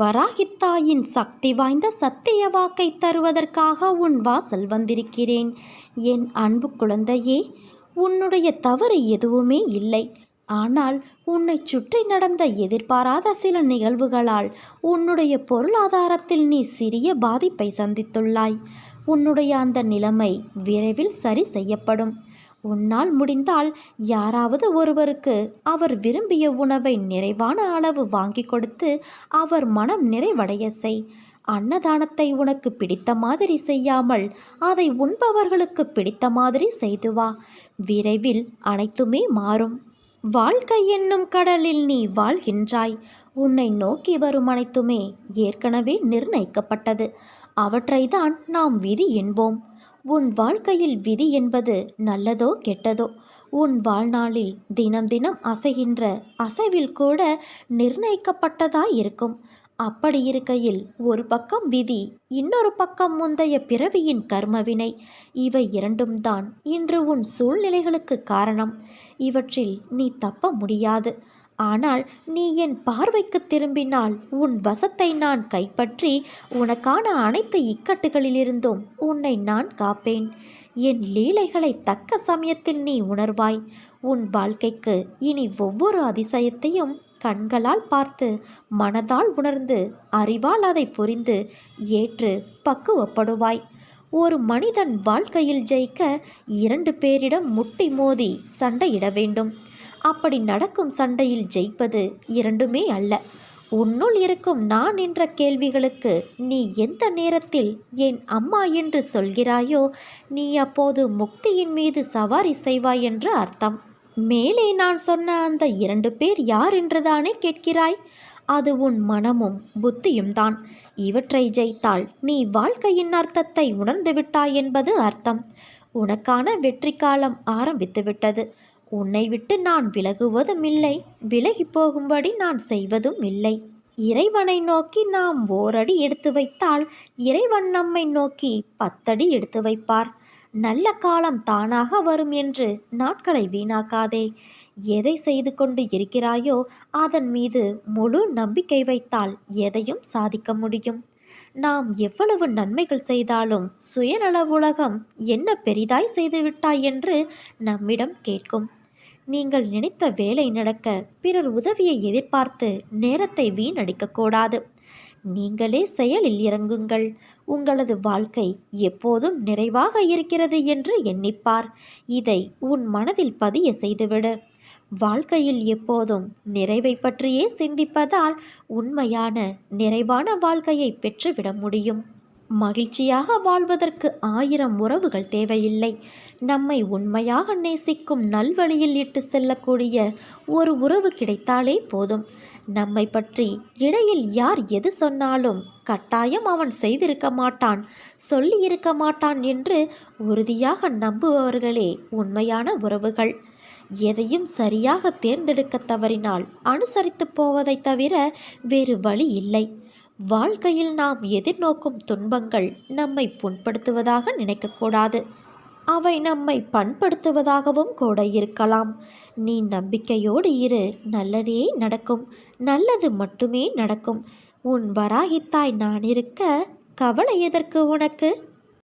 வராகித்தாயின் சக்தி வாய்ந்த சத்திய வாக்கை தருவதற்காக உன் வாசல் வந்திருக்கிறேன். என் அன்பு குழந்தையே உன்னுடைய தவறு எதுவுமே இல்லை. ஆனால் உன்னை சுற்றி நடந்த எதிர்பாராத சில நிகழ்வுகளால் உன்னுடைய பொருளாதாரத்தில் நீ சிறிய பாதிப்பை சந்தித்துள்ளாய். உன்னுடைய அந்த நிலைமை விரைவில் சரி செய்யப்படும். உன்னால் முடிந்தால் யாராவது ஒருவருக்கு அவர் விரும்பிய உணவை நிறைவான அளவு வாங்கி கொடுத்து அவர் மனம் நிறைவடைய செய். அன்னதானத்தை உனக்கு பிடித்த மாதிரி செய்யாமல் அதை உண்பவர்களுக்கு பிடித்த மாதிரி செய்து வா. விரைவில் அனைத்துமே மாறும். வாழ்க்கை என்னும் கடலில் நீ வாழ்கின்றாய். உன்னை நோக்கி வரும் அனைத்துமே ஏற்கனவே நிர்ணயிக்கப்பட்டது. அவற்றைதான் நாம் விதி என்போம். உன் வாழ்க்கையில் விதி என்பது நல்லதோ கெட்டதோ? உன் வாழ்நாளில் தினம் தினம் அசைகின்ற அசைவில் கூட நிர்ணயிக்கப்பட்டதாய் இருக்கும். அப்படி இருக்கையில் ஒரு பக்கம் விதி இன்னொரு பக்கம் முந்தைய பிறவியின் கர்மவினை. இவை இரண்டும் தான் இன்று உன் சூழ்நிலைகளுக்கு காரணம். இவற்றில் நீ தப்ப முடியாது. ஆனால் நீ என் பார்வைக்கு திரும்பினால் உன் வசத்தை நான் கைப்பற்றி உனக்கான அனைத்து இக்கட்டுகளிலிருந்தும் உன்னை நான் காப்பேன். என் லீலைகளை தக்க சமயத்தில் நீ உணர்வாய். உன் வாழ்க்கைக்கு இனி ஒவ்வொரு அதிசயத்தையும் கண்களால் பார்த்து மனதால் உணர்ந்து அறிவால் அதை புரிந்து ஏற்று பக்குவப்படுவாய். ஒரு மனிதன் வாழ்க்கையில் ஜெயிக்க இரண்டு பேரிடம் முட்டி மோதி சண்டையிட வேண்டும். அப்படி நடக்கும் சண்டையில் ஜெயிப்பது இரண்டுமே அல்ல. உன்னுள் இருக்கும் நான் என்ற கேள்விகளுக்கு நீ எந்த நேரத்தில் என் அம்மா என்று சொல்கிறாயோ நீ அப்போது முக்தியின் மீது சவாரி செய்வாய் என்று அர்த்தம். மேலே நான் சொன்ன அந்த இரண்டு பேர் யார் என்றுதானே கேட்கிறாய்? அது உன் மனமும் புத்தியும் தான். இவற்றை ஜெயித்தால் நீ வாழ்க்கையின் அர்த்தத்தை உணர்ந்து விட்டாய் என்பது அர்த்தம். உனக்கான வெற்றி காலம் ஆரம்பித்து உன்னை விட்டு நான் விலகுவதும் இல்லை விலகி போகும்படி நான் செய்வதும் இல்லை இறைவனை நோக்கி நாம் ஓரடி எடுத்து வைத்தால் இறைவன் நம்மை நோக்கி பத்தடி எடுத்து வைப்பார். நல்ல காலம் தானாக வரும் என்று நாட்களை வீணாக்காதே. எதை செய்து கொண்டு இருக்கிறாயோ அதன் மீது முழு நம்பிக்கை வைத்தால் எதையும் சாதிக்க முடியும். நாம் எவ்வளவு நன்மைகள் செய்தாலும் சுயநல உலகம் என்ன பெரிதாய் செய்துவிட்டாய் என்று நம்மிடம் கேட்கும். நீங்கள் நினைத்த வேலை நடக்க பிறர் உதவியை எதிர்பார்த்து நேரத்தை வீணடிக்கக்கூடாது. நீங்களே செயலில் இறங்குங்கள். உங்களது வாழ்க்கை எப்போதும் நிறைவாக இருக்கிறது என்று எண்ணிப்பார். இதை உன் மனதில் பதிய செய்துவிடு. வாழ்க்கையில் எப்போதும் நிறைவை பற்றியே சிந்திப்பதால் உண்மையான நிறைவான வாழ்க்கையை பெற்றுவிட முடியும். மகிழ்ச்சியாக வாழ்வதற்கு ஆயிரம் உறவுகள் தேவையில்லை. நம்மை உண்மையாக நேசிக்கும் நல்வழியில் இட்டு செல்லக்கூடிய ஒரு உறவு கிடைத்தாலே போதும். நம்மை பற்றி இடையில் யார் எது சொன்னாலும் கட்டாயம் அவன் செய்திருக்க மாட்டான் சொல்லியிருக்க மாட்டான் என்று உறுதியாக நம்புபவர்களே உண்மையான உறவுகள். எதையும் சரியாக தேர்ந்தெடுக்க தவறினால் அனுசரித்து போவதை தவிர வேறு வழி இல்லை. வாழ்க்கையில் நாம் எதிர்நோக்கும் துன்பங்கள் நம்மை புண்படுத்துவதாக நினைக்கக்கூடாது. அவை நம்மை பண்படுத்துவதாகவும் கூட இருக்கலாம். நீ நம்பிக்கையோடு இரு நல்லதே நடக்கும். நல்லது மட்டுமே நடக்கும். உன் வராகித்தாய் நான் இருக்க கவலை எதற்கு உனக்கு?